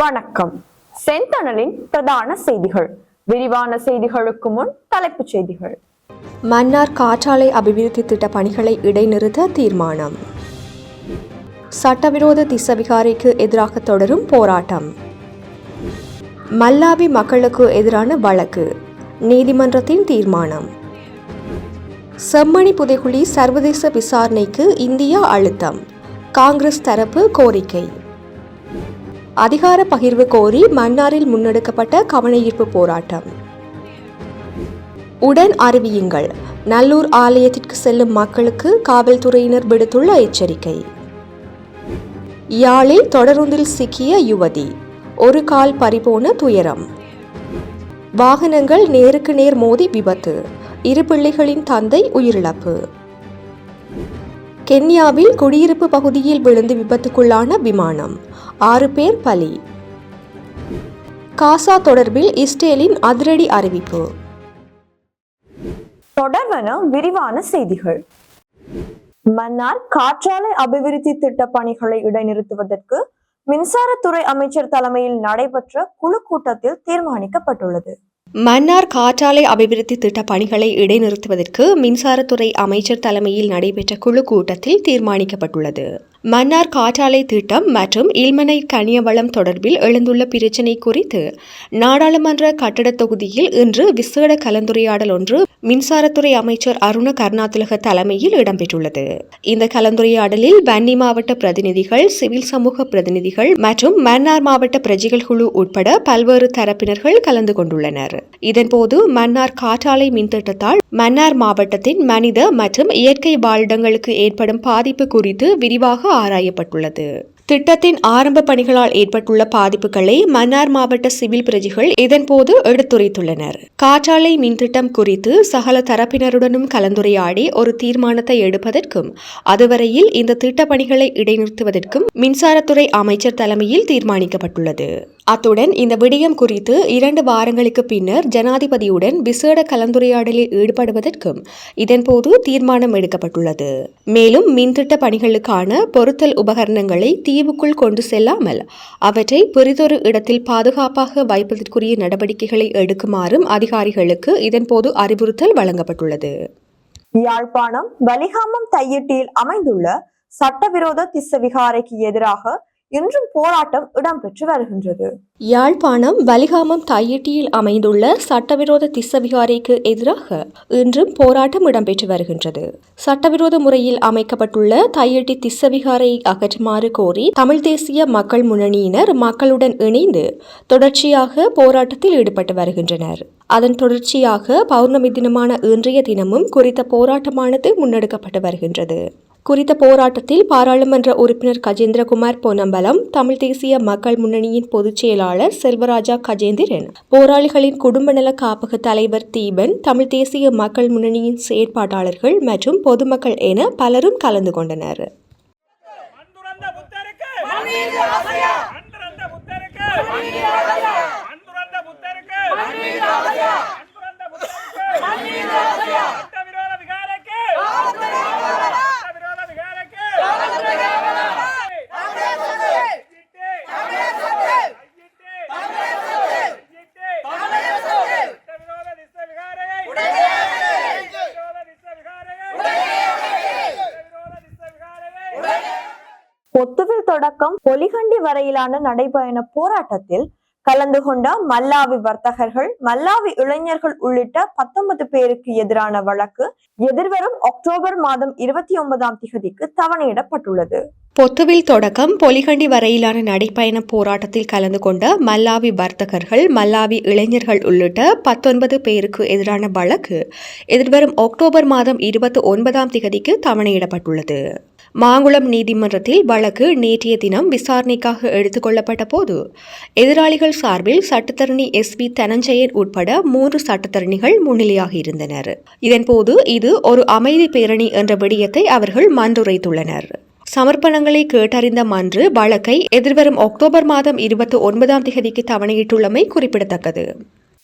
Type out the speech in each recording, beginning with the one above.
வணக்கம். செந்தணலின் பிரதான செய்திகள். விரிவான செய்திகளுக்கு முன் தலைப்புச் செய்திகள். மன்னார் காற்றாலை அபிவிருத்தி திட்ட பணிகளை இடைநிறுத்த தீர்மானம். சட்டவிரோத திசவிகாரிக்கு எதிராக தொடரும் போராட்டம். மல்லாவி மக்களுக்கு எதிரான வழக்கு. நீதிமன்றத்தின் தீர்மானம். செம்மணி புதைகுழி சர்வதேச விசாரணைக்கு இந்தியா அழுத்தம். காங்கிரஸ் தரப்பு கோரிக்கை. அதிகார பகிர்வு கோரி மன்னாரில் முன்னெடுக்கப்பட்ட கவனஈர்ப்பு போராட்டம். உடன் அறிவியுங்கள் நல்லூர் ஆலயத்திற்கு செல்லும் மக்களுக்கு காவல்துறையினர் விடுத்துள்ள எச்சரிக்கை. யாழில் தொடருந்தில் சிக்கிய யுவதி ஒரு கால் பறிபோன துயரம். வாகனங்கள் நேருக்கு நேர் மோதி விபத்து இரு பிள்ளைகளின் தந்தை உயிரிழப்பு. கென்யாவில் குடியிருப்பு பகுதியில் விழுந்து விபத்துக்குள்ளான விமானம். ஆறு பேர் பலி. காசா தொடர்பில் இஸ்ரேலின் அதிரடி அறிவிப்பு. தொடர்வன விரிவான செய்திகள். மன்னார் காற்றாலை அபிவிருத்தி திட்ட பணிகளை இடைநிறுத்துவதற்கு மின்சாரத்துறை அமைச்சர் தலைமையில் நடைபெற்ற குழு கூட்டத்தில் தீர்மானிக்கப்பட்டுள்ளது. மன்னார் காற்றாலை அபிவிருத்தி திட்ட பணிகளை இடைநிறுத்துவதற்கு மின்சாரத்துறை அமைச்சர் தலைமையில் நடைபெற்ற குழு கூட்டத்தில் தீர்மானிக்கப்பட்டுள்ளது. மன்னார் காற்றாலை திட்டம் மற்றும் இல்மனை கனியவளம் தொடர்பில் எழுந்துள்ள பிரச்சினை குறித்து நாடாளுமன்ற கட்டடத் தொகுதியில் இன்று விசேட கலந்துரையாடல் ஒன்று மின்சாரத்துறை அமைச்சர் அருண கருணாதிலக தலைமையில் இடம்பெற்றுள்ளது. இந்த கலந்துரையாடலில் வன்னி மாவட்ட பிரதிநிதிகள் சிவில் சமூக பிரதிநிதிகள் மற்றும் மன்னார் மாவட்ட பிரஜைகள் குழு உட்பட பல்வேறு தரப்பினர்கள் கலந்து கொண்டுள்ளனர். இதன்போது மன்னார் காற்றாலை மின்திட்டத்தால் மன்னார் மாவட்டத்தின் மனித மற்றும் இயற்கை வாழிடங்களுக்கு ஏற்படும் பாதிப்பு குறித்து விரிவாக ஆராயப்பட்டுள்ளது. திட்டத்தின் ஆரம்ப பணிகளால் ஏற்பட்டுள்ள பாதிப்புகளை மன்னார் மாவட்ட சிவில் பிரஜைகள் இதன்போது எடுத்துரைத்துள்ளனர். காற்றாலை மின்திட்டம் குறித்து சகல தரப்பினருடனும் கலந்துரையாடி ஒரு தீர்மானத்தை எடுப்பதற்கும் அதுவரையில் இந்த திட்ட பணிகளை இடைநிறுத்துவதற்கும் மின்சாரத்துறை அமைச்சர் தலைமையில் தீர்மானிக்கப்பட்டுள்ளது. அத்துடன் இந்த விடயம் குறித்து இரண்டு வாரங்களுக்கு பின்னர் ஜனாதிபதியுடன் விசேட கலந்துரையாடலில் ஈடுபடுவதற்கும் இதன்போது தீர்மானம் எடுக்கப்பட்டுள்ளது. மேலும் மின்திட்ட பணிகளுக்கான பொருத்தல் உபகரணங்களை தீவுக்குள் கொண்டு செல்லாமல் அவற்றை பெரிதொரு இடத்தில் பாதுகாப்பாக வைப்பதற்குரிய நடவடிக்கைகளை எடுக்குமாறும் அதிகாரிகளுக்கு இதன்போது அறிவுறுத்தல் வழங்கப்பட்டுள்ளது. யாழ்ப்பாணம் வலிகாமம் தையிட்டியில் அமைந்துள்ள சட்டவிரோத திஸ்ஸவிகாரைக்கு எதிராக இன்றும் போராட்டம் இடம்பெற்று வருகின்றது. யாழ்ப்பாணம் வலிகாமம் தையிட்டியில் அமைந்துள்ள சட்டவிரோத திசவிகாரிக்கு எதிராக இன்றும் போராட்டம் இடம்பெற்று வருகின்றது. சட்டவிரோத முறையில் அமைக்கப்பட்டுள்ள தையட்டி திசவிகாரை அகற்றுமாறு கோரி தமிழ் தேசிய மக்கள் முன்னணியினர் மக்களுடன் இணைந்து தொடர்ச்சியாக போராட்டத்தில் ஈடுபட்டு வருகின்றனர். அதன் தொடர்ச்சியாக பௌர்ணமி தினமான இன்றைய தினமும் குறித்த போராட்டமானது முன்னெடுக்கப்பட்டு வருகின்றது. குறித்த போராட்டத்தில் பாராளுமன்ற உறுப்பினர் கஜேந்திரகுமார் பொன்னம்பலம் தமிழ் தேசிய மக்கள் முன்னணியின் பொதுச் செயலாளர் செல்வராஜா கஜேந்திரன் போராளிகளின் குடும்ப நல காப்பக தலைவர் தீபன் தமிழ் தேசிய மக்கள் முன்னணியின் செயற்பாட்டாளர்கள் மற்றும் பொதுமக்கள் என பலரும் கலந்து கொண்டனர். Yeah புத்தருக்கு அந்துரந்த புத்தருக்கு அந்துரந்த புத்தருக்கு அந்துரந்த புத்தருக்கு சட்டவிரோத விகாரைக்கு சட்டவிரோத விகாரைக்கு சட்டவிரோத திஸ்ஸ விகாரையை சட்டவிரோத திஸ்ஸ விகாரையை சட்டவிரோத திஸ்ஸ விகாரையை பொத்துவில் தொடக்கம் பொலிகண்டி வரையிலான நடைபயண போராட்டத்தில் கலந்து கொண்ட மல்லாவி வர்த்தகர்கள் மல்லாவி இளைஞர்கள் உள்ளிட்ட பத்தொன்பது பேருக்கு எதிரான வழக்கு எதிர்வரும் அக்டோபர் மாதம் இருபத்தி ஒன்பதாம் திகதிக்கு தவணையிடப்பட்டுள்ளது. பொத்துவில் தொடக்கம் பொலிகண்டி வரையிலான நடைப்பயண போராட்டத்தில் கலந்து கொண்ட மல்லாவி வர்த்தகர்கள் மல்லாவி இளைஞர்கள் உள்ளிட்ட பத்தொன்பது பேருக்கு எதிரான வழக்கு எதிர்வரும் அக்டோபர் மாதம் இருபத்தி ஒன்பதாம் திகதிக்கு தவணையிடப்பட்டுள்ளது. மாங்குளம் நீதிமன்றத்தில் வழக்கு நேற்றைய தினம் விசாரணைக்காக எடுத்துக் கொள்ளப்பட்ட போது எதிராளிகள் சார்பில் சட்டத்தரணி எஸ் பி தனஞ்சயன் உட்பட மூன்று சட்டத்தரணிகள் முன்னிலையாக இருந்தனர். இதன்போது இது ஒரு அமைதி பேரணி என்ற விடயத்தை அவர்கள் மன்றுரைத்துள்ளனர். சமர்ப்பணங்களை கேட்டறிந்த மன்று வழக்கை எதிர்வரும் அக்டோபர் மாதம் இருபத்தி ஒன்பதாம் தேதிக்கு தவணையிட்டுள்ளமை குறிப்பிடத்தக்கது.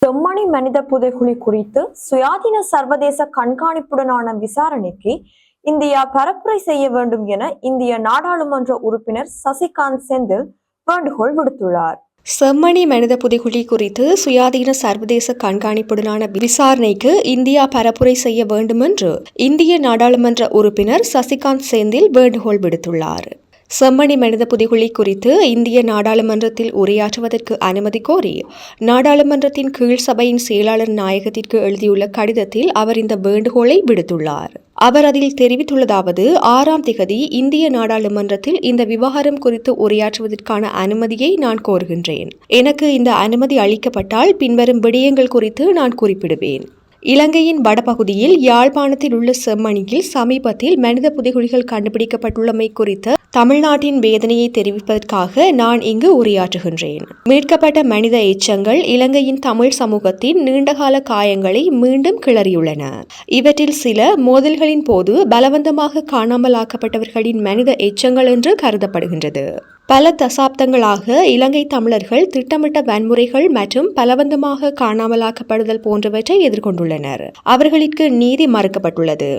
செம்மணி மனித புதைகுழி குறித்து சுயாதீன சர்வதேச கண்காணிப்புடனான விசாரணைக்கு இந்தியா பரப்புரை செய்ய வேண்டும் என இந்திய நாடாளுமன்ற உறுப்பினர் சசிகாந்த் செந்தில் வேண்டுகோள் விடுத்துள்ளார். செம்மணி மனித புதைகுழி குறித்து சுயாதீன சர்வதேச கண்காணிப்புடனான விசாரணைக்கு இந்தியா பரப்புரை செய்ய வேண்டுமென்று இந்திய நாடாளுமன்ற உறுப்பினர் சசிகாந்த் செந்தில் வேண்டுகோள் விடுத்துள்ளார். செம்மணி மனித புதைகுழி குறித்து இந்திய நாடாளுமன்றத்தில் உரையாற்றுவதற்கு அனுமதி கோரி நாடாளுமன்றத்தின் கீழ் சபையின் செயலாளர் நாயகத்திற்கு எழுதியுள்ள கடிதத்தில் அவர் இந்த வேண்டுகோளை விடுத்துள்ளார். அவர் அதில் தெரிவித்துள்ளதாவது ஆறாம் திகதி இந்திய நாடாளுமன்றத்தில் இந்த விவகாரம் குறித்து உரையாற்றுவதற்கான அனுமதியை நான் கோருகின்றேன். எனக்கு இந்த அனுமதி அளிக்கப்பட்டால் பின்வரும் விடயங்கள் குறித்து நான் குறிப்பிடுவேன். இலங்கையின் வடபகுதியில் யாழ்ப்பாணத்தில் உள்ள செம்மணியில் சமீபத்தில் மனித புதைகுழிகள் கண்டுபிடிக்கப்பட்டுள்ளமை குறித்து தமிழ்நாட்டின் வேதனையை தெரிவிப்பதற்காக நான் இங்கு உரையாற்றுகின்றேன். மீட்கப்பட்ட மனித எச்சங்கள் இலங்கையின் தமிழ் சமூகத்தின் நீண்டகால காயங்களை மீண்டும் கிளறியுள்ளன. இவற்றில் சில மோதல்களின் போது பலவந்தமாக காணாமலாக்கப்பட்டவர்களின் மனித எச்சங்கள் என்று கருதப்படுகின்றது. பல தசாப்தங்களாக இலங்கை தமிழர்கள் திட்டமிட்ட வன்முறைகள் மற்றும் பலவந்தமாக காணாமலாக்கப்படுதல் போன்றவற்றை எதிர்கொண்டுள்ளனர். அவர்களுக்கு நீதி மறுக்கப்பட்டுள்ளது.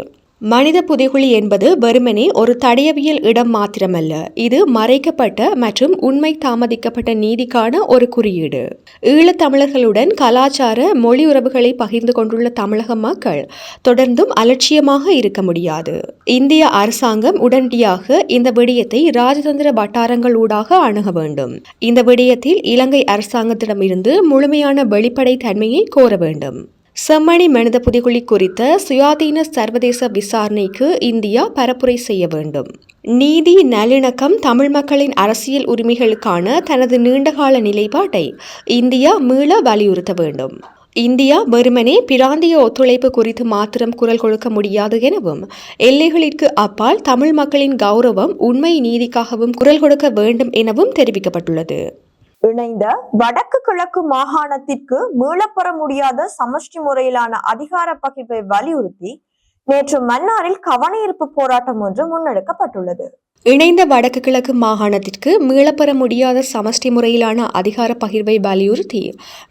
மனித புதைகுழி என்பது வெறுமனே ஒரு தடயவியல் இடம் மாத்திரமல்ல. இது மறைக்கப்பட்ட மற்றும் உண்மை தாமதிக்கப்பட்ட நீதிக்கான ஒரு குறியீடு. ஈழத்தமிழர்களுடன் கலாச்சார மொழி உறவுகளை பகிர்ந்து கொண்டுள்ள தமிழக மக்கள் தொடர்ந்தும் அலட்சியமாக இருக்க முடியாது. இந்திய அரசாங்கம் உடனடியாக இந்த விடயத்தை ராஜதந்திர வட்டாரங்கள் ஊடாக அணுக வேண்டும். இந்த விடயத்தில் இலங்கை அரசாங்கத்திடமிருந்து முழுமையான வெளிப்படை தன்மையை கோர வேண்டும். செம்மணி மனித புதைகுழி குறித்த சுயாதீன சர்வதேச விசாரணைக்கு இந்தியா பரப்புரை செய்ய வேண்டும். நீதி நல்லிணக்கம் தமிழ் மக்களின் அரசியல் உரிமைகளுக்கான தனது நீண்டகால நிலைப்பாட்டை இந்தியா மீள வலியுறுத்த வேண்டும். இந்தியா வெறுமனே பிராந்திய ஒத்துழைப்பு குறித்து மாத்திரம் குரல் கொடுக்க முடியாது எனவும் எல்லைகளிற்கு அப்பால் தமிழ் மக்களின் கௌரவம் உண்மை நீதிக்காகவும் குரல் கொடுக்க வேண்டும் எனவும் தெரிவிக்கப்பட்டுள்ளது. இணைந்த வடக்கு கிழக்கு மாகாணத்திற்கு மீளப்பெற முடியாத சமஷ்டி முறையிலான அதிகார பகிர்வை வலியுறுத்தி நேற்று மன்னாரில் கவனஈர்ப்பு போராட்டம் ஒன்று முன்னெடுக்கப்பட்டுள்ளது. இணைந்த வடக்கு கிழக்கு மாகாணத்திற்கு மீளப்பெற முடியாத சமஷ்டி முறையிலான அதிகார பகிர்வை வலியுறுத்தி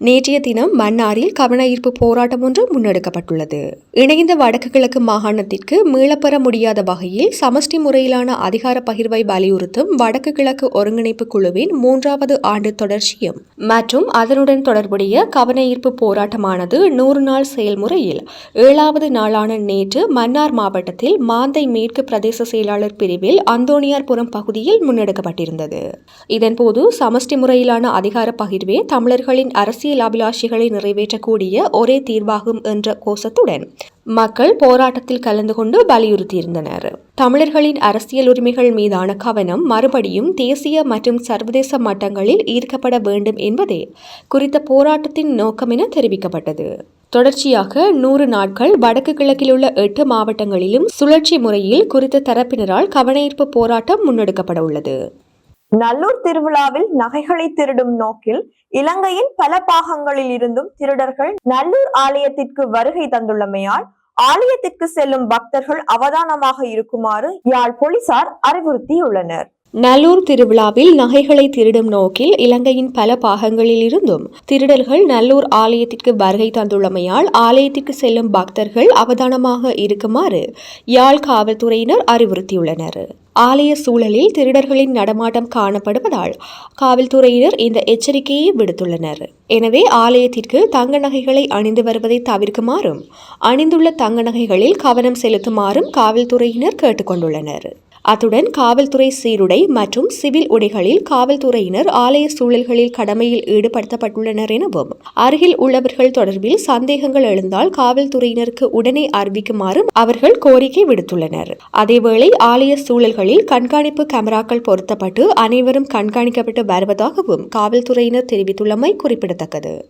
நேற்றைய தினம் மன்னாரில் கவன ஈர்ப்பு போராட்டம் ஒன்று முன்னெடுக்கப்பட்டுள்ளது. இணைந்த வடக்கு கிழக்கு மாகாணத்திற்கு மீளப்பெற முடியாத வகையில் சமஷ்டி முறையிலான அதிகார பகிர்வை வலியுறுத்தும் வடக்கு கிழக்கு ஒருங்கிணைப்பு குழுவின் மூன்றாவது ஆண்டு தொடர்ச்சியும் மற்றும் அதனுடன் தொடர்புடைய கவன ஈர்ப்பு போராட்டமானது நூறு நாள் செயல்முறையில் ஏழாவது நாளான நேற்று மன்னார் மாவட்டத்தில் மாந்தை மேற்கு பிரதேச செயலாளர் பிரிவில் அந்த அந்தோணியார்புரம் பகுதியில் முன்னெடுக்கப்பட்டிருந்தது. இதன்போது சமஷ்டி முறையிலான அதிகார பகிர்வே தமிழர்களின் அரசியல் அபிலாஷிகளை நிறைவேற்றக்கூடிய ஒரே தீர்வாகும் என்ற கோஷத்துடன் மக்கள் போராட்டத்தில் கலந்து கொண்டு வலியுறுத்தியிருந்தனர். தமிழர்களின் அரசியல் உரிமைகள் மீதான கவனம் மறுபடியும் தேசிய மற்றும் சர்வதேச மட்டங்களில் ஈர்க்கப்பட வேண்டும் என்பதே குறித்த போராட்டத்தின் நோக்கம் என தெரிவிக்கப்பட்டது. தொடர்ச்சியாக நூறு நாட்கள் வடக்கு கிழக்கில் உள்ள எட்டு மாவட்டங்களிலும் சுழற்சி முறையில் குறித்த தரப்பினரால் கவனஈர்ப்பு போராட்டம் முன்னெடுக்கப்பட உள்ளது. நல்லூர் திருவிழாவில் நகைகளை திருடும் நோக்கில் இலங்கையின் பல பாகங்களில் இருந்தும் திருடர்கள் நல்லூர் ஆலயத்திற்கு வருகை தந்துள்ளமையால் ஆலயத்திற்கு செல்லும் பக்தர்கள் அவதானமாக இருக்குமாறு யாழ் போலீசார் அறிவுறுத்தியுள்ளனர். நல்லூர் திருவிழாவில் நகைகளை திருடும் நோக்கில் இலங்கையின் பல பாகங்களில் இருந்தும் திருடர்கள் நல்லூர் ஆலயத்திற்கு வருகை தந்துள்ளமையால் ஆலயத்திற்கு செல்லும் பக்தர்கள் அவதானமாக இருக்குமாறு யாழ் காவல்துறையினர் அறிவுறுத்தியுள்ளனர். ஆலய சூழலில் திருடர்களின் நடமாட்டம் காணப்படுவதால் காவல்துறையினர் இந்த எச்சரிக்கையை விடுத்துள்ளனர். எனவே ஆலயத்திற்கு தங்க நகைகளை அணிந்து வருவதை தவிர்க்குமாறும் அணிந்துள்ள தங்க நகைகளில் கவனம் செலுத்துமாறும் காவல்துறையினர் கேட்டுக்கொண்டுள்ளனர். அத்துடன் காவல்துறை சீருடை மற்றும் சிவில் உடைகளில் காவல்துறையினர் ஆலய சூழல்களில் கடமையில் ஈடுபடுத்தப்பட்டுள்ளனர் எனவும் அருகில் உள்ளவர்கள் தொடர்பில் சந்தேகங்கள் எழுந்தால் காவல்துறையினருக்கு உடனே அறிவிக்குமாறும் அவர்கள் கோரிக்கை விடுத்துள்ளனர். அதேவேளை ஆலய சூழல்களில் கண்காணிப்பு கேமராக்கள் பொருத்தப்பட்டு அனைவரும் கண்காணிக்கப்பட்டு வருவதாகவும் காவல்துறையினர் தெரிவித்துள்ளமை குறிப்பிடத்தக்கது.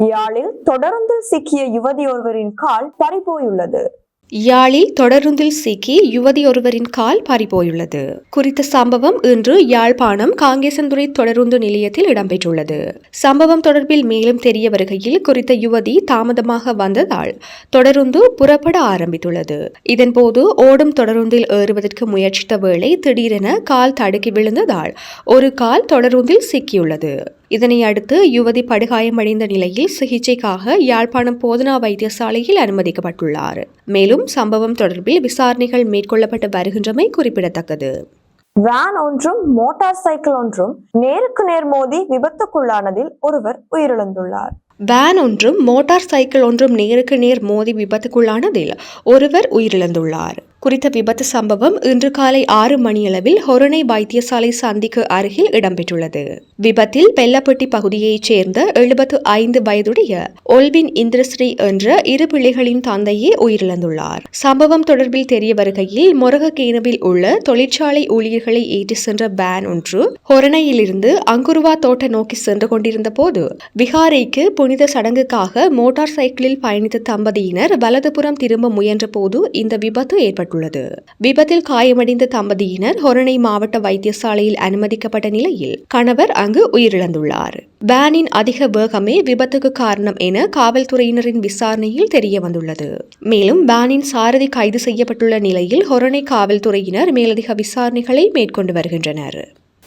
யாழில் தொடர்ந்து சிக்கிய யுவதி ஒருவரின் கால் பறிபோயுள்ளது. யாழில் தொடருந்தில் சிக்கி யுவதி ஒருவரின் கால் பறிபோயுள்ளது. குறித்த சம்பவம் இன்று யாழ்ப்பாணம் காங்கேசன்துறை தொடருந்து நிலையத்தில் இடம்பெற்றுள்ளது. சம்பவம் தொடர்பில் மேலும் தெரிய வருகையில் குறித்த யுவதி தாமதமாக வந்ததால் தொடருந்து புறப்பட ஆரம்பித்துள்ளது. இதன்போது ஓடும் தொடருந்தில் ஏறுவதற்கு முயற்சித்த வேளை திடீரென கால் தடுக்கி விழுந்ததால் ஒரு கால் தொடருந்தில் சிக்கியுள்ளது. இதனை அடுத்து யுவதி படுகாயமடைந்த நிலையில் சிகிச்சைக்காக யாழ்ப்பாணம் போதனா வைத்தியசாலையில் அனுமதிக்கப்பட்டுள்ளார். மேலும் சம்பவம் தொடர்பில் விசாரணைகள் மேற்கொள்ளப்பட்டு வருகின்றமை குறிப்பிடத்தக்கது. வேன் ஒன்றும் மோட்டார் சைக்கிள் ஒன்றும் நேருக்கு நேர் மோதி விபத்துக்குள்ளானதில் ஒருவர் உயிரிழந்துள்ளார். வேன் ஒன்றும் மோட்டார் சைக்கிள் ஒன்றும் நேருக்கு நேர் மோதி விபத்துக்குள்ளானதில் ஒருவர் உயிரிழந்துள்ளார். குறித்த விபத்து சம்பவம் இன்று காலை ஆறு மணியளவில் ஹொரணை வைத்தியசாலை சந்திக்கு அருகில் இடம்பெற்றுள்ளது. விபத்தில் பெல்லப்பட்டி பகுதியைச் சேர்ந்த எழுபத்து ஐந்து வயதுடைய ஒல்வின் இந்திரஸ்ரீ என்ற இரு பிள்ளைகளின் தந்தையே உயிரிழந்துள்ளார். சம்பவம் தொடர்பில் தெரிய வருகையில் மொரகக்கேனவில் உள்ள தொழிற்சாலை ஊழியர்களை ஏற்றி சென்ற வேன் ஒன்று ஹொரணையிலிருந்து அங்குருவா தோட்ட நோக்கி சென்று கொண்டிருந்த போது விகாரைக்கு புனித சடங்குக்காக மோட்டார் சைக்கிளில் பயணித்த தம்பதியினர் வலதுபுறம் திரும்ப முயன்றபோது இந்த விபத்து ஏற்பட்டுள்ளது. விபத்தில் காயமடைந்த தம்பதியினர் ஹொரணை மாவட்ட வைத்தியசாலையில் அனுமதிக்கப்பட்ட நிலையில் கணவர் அங்கு உயிரிழந்துள்ளார். வேனின் அதிக வேகமே விபத்துக்கு காரணம் என காவல்துறையினரின் விசாரணையில் தெரிய வந்துள்ளது மேலும் வேனின் சாரதி கைது செய்யப்பட்டுள்ள நிலையில் ஹொரணை காவல்துறையினர் மேலதிக விசாரணைகளை மேற்கொண்டு வருகின்றனர்.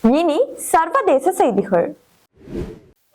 இனி சர்வதேச செய்திகள்.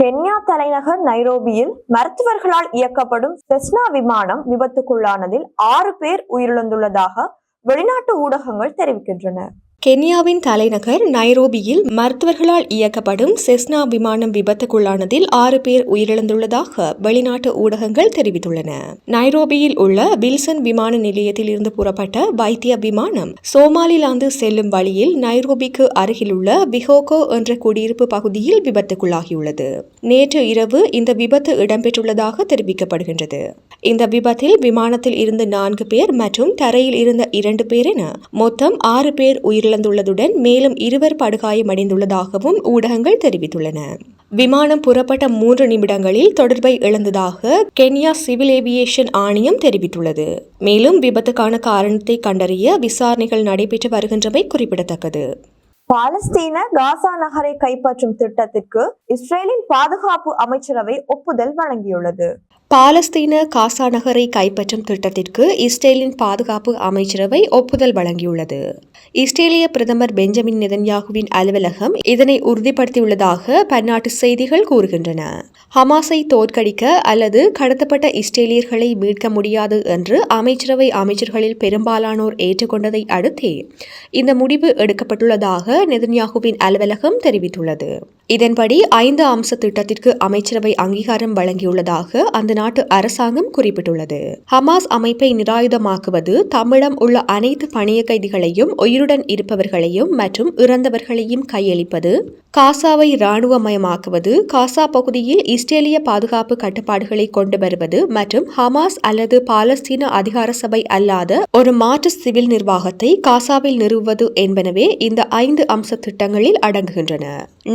கென்யா தலைநகர் நைரோபியில் மருத்துவர்களால் இயக்கப்படும் செஸ்னா விமானம் விபத்துக்குள்ளானதில் ஆறு பேர் உயிரிழந்துள்ளதாக வெளிநாட்டு ஊடகங்கள் தெரிவிக்கின்றன. கென்யாவின் தலைநகர் நைரோபியில் மருத்துவர்களால் இயக்கப்படும் செஸ்னா விமானம் விபத்துக்குள்ளானதில் ஆறு பேர் உயிரிழந்துள்ளதாக வெளிநாட்டு ஊடகங்கள் தெரிவித்துள்ளன. நைரோபியில் உள்ள வில்சன் விமான நிலையத்தில் இருந்து புறப்பட்ட வைத்திய விமானம் சோமாலிலாந்து செல்லும் வழியில் நைரோபிக்கு அருகிலுள்ள பிஹோகோ என்ற குடியிருப்பு பகுதியில் விபத்துக்குள்ளாகியுள்ளது. நேற்று இரவு இந்த விபத்து இடம்பெற்றுள்ளதாக தெரிவிக்கப்படுகின்றது. இந்த விபத்தில் விமானத்தில் இருந்த நான்கு பேர் மற்றும் தரையில் இருந்த இரண்டு பேர் என மொத்தம் ஆறு பேர் உயிரிழந்துள்ளதுடன் மேலும் இருவர் படுகாயமடைந்துள்ளதாகவும் ஊடகங்கள் தெரிவித்துள்ளன. விமானம் புறப்பட்ட மூன்று நிமிடங்களில் தொடர்பை இழந்ததாக கென்யா சிவில் ஏவியேஷன் ஆணையம் தெரிவித்துள்ளது. மேலும் விபத்துக்கான காரணத்தை கண்டறிய விசாரணைகள் நடைபெற்று வருகின்றமை குறிப்பிடத்தக்கது. பாலஸ்தீன காசா நகரை கைப்பற்றும் திட்டத்திற்கு இஸ்ரேலின் பாதுகாப்பு அமைச்சரவை ஒப்புதல் வழங்கியுள்ளது. பாலஸ்தீன காசா நகரை கைப்பற்றும் திட்டத்திற்கு இஸ்ரேலின் பாதுகாப்பு அமைச்சரவை ஒப்புதல் வழங்கியுள்ளது. இஸ்ரேலிய பிரதமர் பெஞ்சமின் நெதன்யாகுவின் அலுவலகம் இதனை உறுதிப்படுத்தியுள்ளதாக பன்னாட்டு செய்திகள் கூறுகின்றன. ஹமாஸை தோற்கடிக்க அல்லது கடத்தப்பட்ட இஸ்ரேலியர்களை மீட்க முடியாது என்று அமைச்சரவை அமைச்சர்களில் பெரும்பாலானோர் ஏற்றுக்கொண்டதை அடுத்தே இந்த முடிவு எடுக்கப்பட்டுள்ளதாக நெதன்யாகுவின் அலுவலகம் தெரிவித்துள்ளது. இதன்படி ஐந்து அம்ச திட்டத்திற்கு அமைச்சரவை அங்கீகாரம் வழங்கியுள்ளதாக அந்த நாட்டு அரசாங்கம் குறிப்பிட்டுள்ளது. ஹமாஸ் அமைப்பை நிராயுதமாக்குவது தம்மிடம் உள்ள அனைத்து பணிய கைதிகளையும் உயிருடன் இருப்பவர்களையும் மற்றும் இறந்தவர்களையும் கையளிப்பது காசாவை இராணுவமயமாக்குவது காசா பகுதியில் இஸ்ரேலிய பாதுகாப்பு கட்டுப்பாடுகளை கொண்டு வருவது மற்றும் ஹமாஸ் அல்லது பாலஸ்தீன அதிகார சபை அல்லாத ஒரு மாற்று சிவில் நிர்வாகத்தை காசாவில் நிறுவுவது என்பனவே இந்த ஐந்து அம்ச திட்டங்களில் அடங்குகின்றன.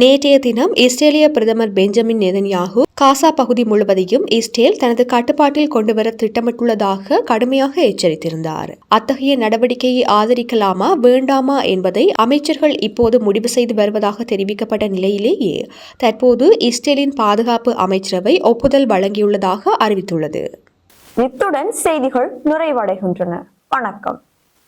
நேற்றைய தினம் இஸ்ரேலிய பிரதமர் பெஞ்சமின் நெதன்யாகு காசா பகுதி முழுவதையும் இஸ்ரேல் தனது கட்டுப்பாட்டில் கொண்டுவர திட்டமிட்டுள்ளதாக கடுமையாக எச்சரித்திருந்தார். அத்தகைய நடவடிக்கையை ஆதரிக்கலாமா வேண்டாமா என்பதை அமைச்சர்கள் இப்போது முடிவு செய்து வருவதாக தெரிவிக்கப்பட்ட நிலையிலேயே தற்போது இஸ்ரேலின் பாதுகாப்பு அமைச்சரவை ஒப்புதல் வழங்கியுள்ளதாக அறிவித்துள்ளது. இத்துடன் செய்திகள் நிறைவடைகின்றன. வணக்கம்.